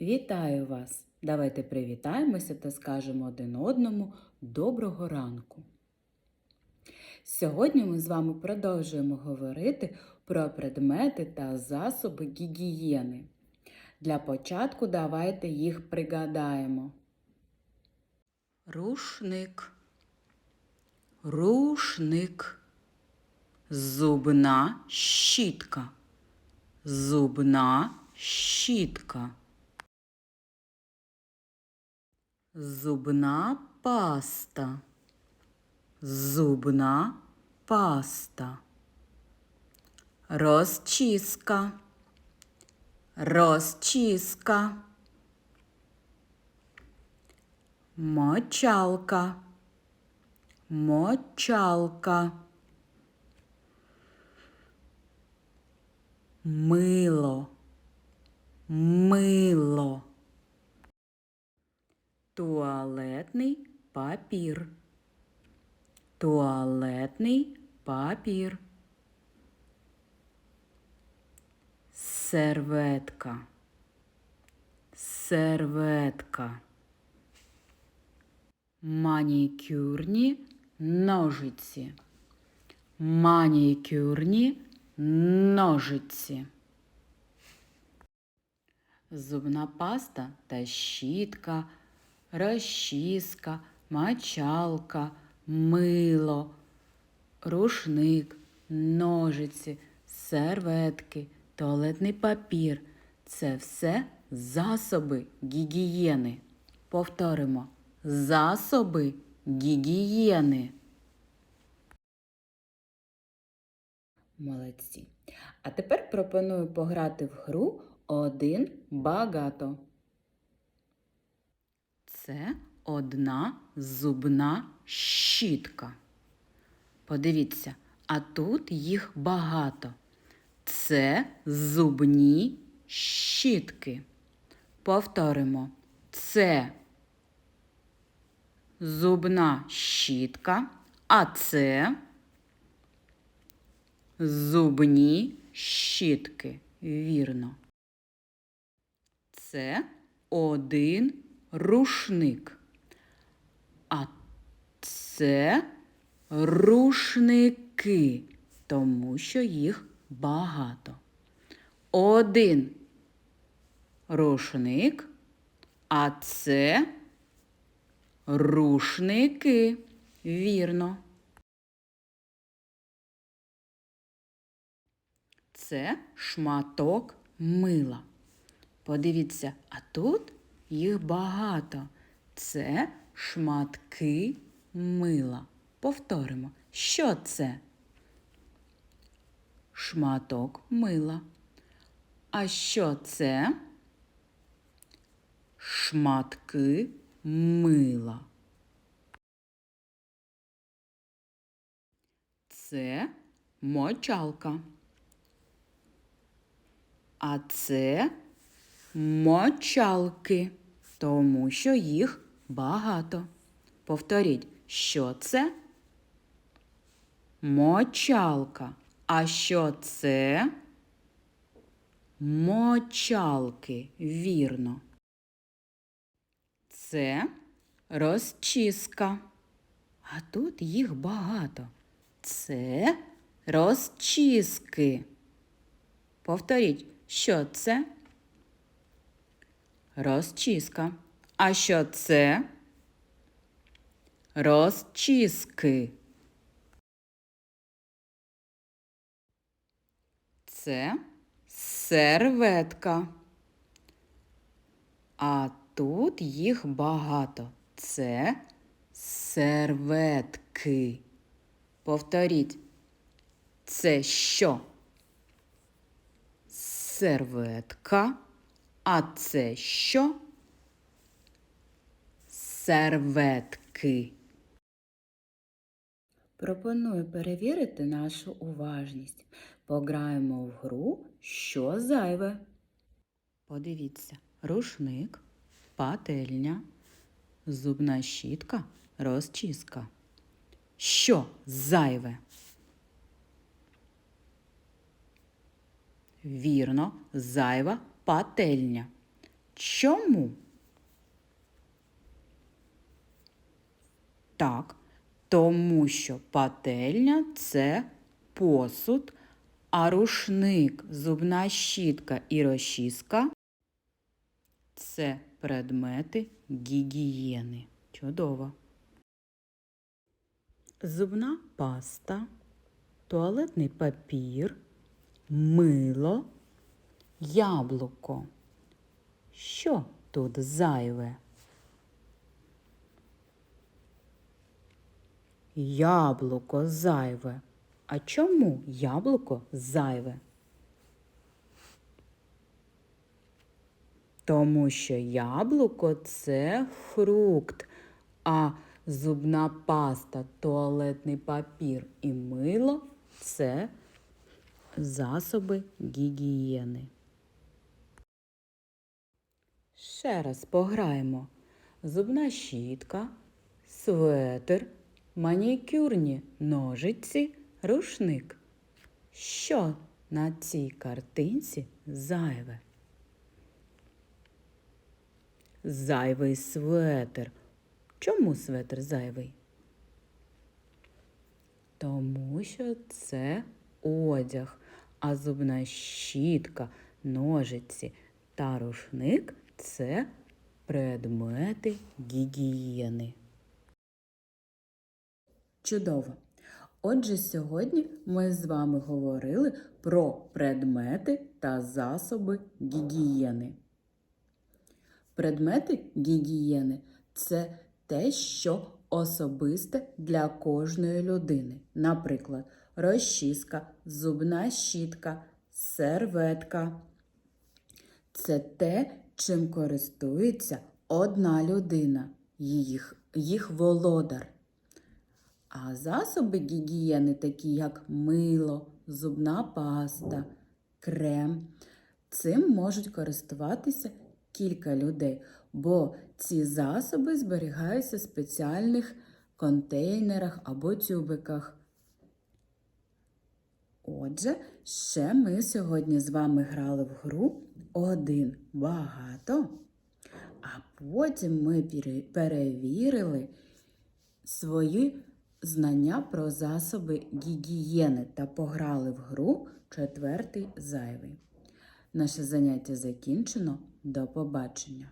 Вітаю вас! Давайте привітаємося та скажемо один одному доброго ранку. Сьогодні ми з вами продовжуємо говорити про предмети та засоби гігієни. Для початку давайте їх пригадаємо. Рушник. Рушник. Зубна щітка. Зубна щітка. Зубна паста. Зубна паста. Розчіска. Розчіска. Мочалка. Мочалка. Мило. Мило. Туалетний папір. Туалетний папір. Серветка. Серветка. Манікюрні ножиці. Манікюрні ножиці. Зубна паста та щітка, розчіска, мочалка, мило, рушник, ножиці, серветки, туалетний папір це все засоби гігієни. Повторимо засоби гігієни. Молодці. А тепер пропоную пограти в гру один багато. Це одна зубна щітка. Подивіться, а тут їх багато. Це зубні щітки. Повторимо. Це зубна щітка, а це зубні щітки. Вірно. Це один рушник. А це рушники, тому що їх багато. Один рушник, а це рушники. Вірно. Це шматок мила. Подивіться, а тут їх багато. Це шматки мила. Повторимо, що це? Шматок мила. А що це? Шматки мила. Це мочалка. А це мочалки, тому що їх багато. Повторіть, що це? Мочалка. А що це? Мочалки, вірно. Це розчіска. А тут їх багато. Це розчіски. Повторіть, що це? Розчіска. А що це? Розчіски. Це серветка. А тут їх багато. Це серветки. Повторіть. Це що? Серветка. А це що? Серветки. Пропоную перевірити нашу уважність. Пограємо в гру, що зайве. Подивіться, рушник, пательня, зубна щітка, розчіска. Що зайве? Вірно, зайва пательня. Чому? Так, тому що пательня це посуд, а рушник, зубна щітка і розчіска це предмети гігієни. Чудово. Зубна паста, туалетний папір, мило, яблуко. Що тут зайве? Яблуко зайве. А чому яблуко зайве? Тому що яблуко це фрукт, а зубна паста, туалетний папір і мило це засоби гігієни. Ще раз пограємо. Зубна щітка, светр, манікюрні ножиці, рушник. Що на цій картинці зайве? Зайвий светр. Чому светр зайвий? Тому що це одяг, а зубна щітка, ножиці та рушник це предмети гігієни. Чудово! Отже, сьогодні ми з вами говорили про предмети та засоби гігієни. Предмети гігієни це те, що особисте для кожної людини. Наприклад, розчіска, зубна щітка, серветка. Це те, чим користується одна людина, їх, їх володар. А засоби гігієни, такі як мило, зубна паста, крем, цим можуть користуватися кілька людей, бо ці засоби зберігаються в спеціальних контейнерах або тюбиках. Отже, ще ми сьогодні з вами грали в гру один багато, а потім ми перевірили свої знання про засоби гігієни та пограли в гру четвертий зайвий. Наше заняття закінчено. До побачення!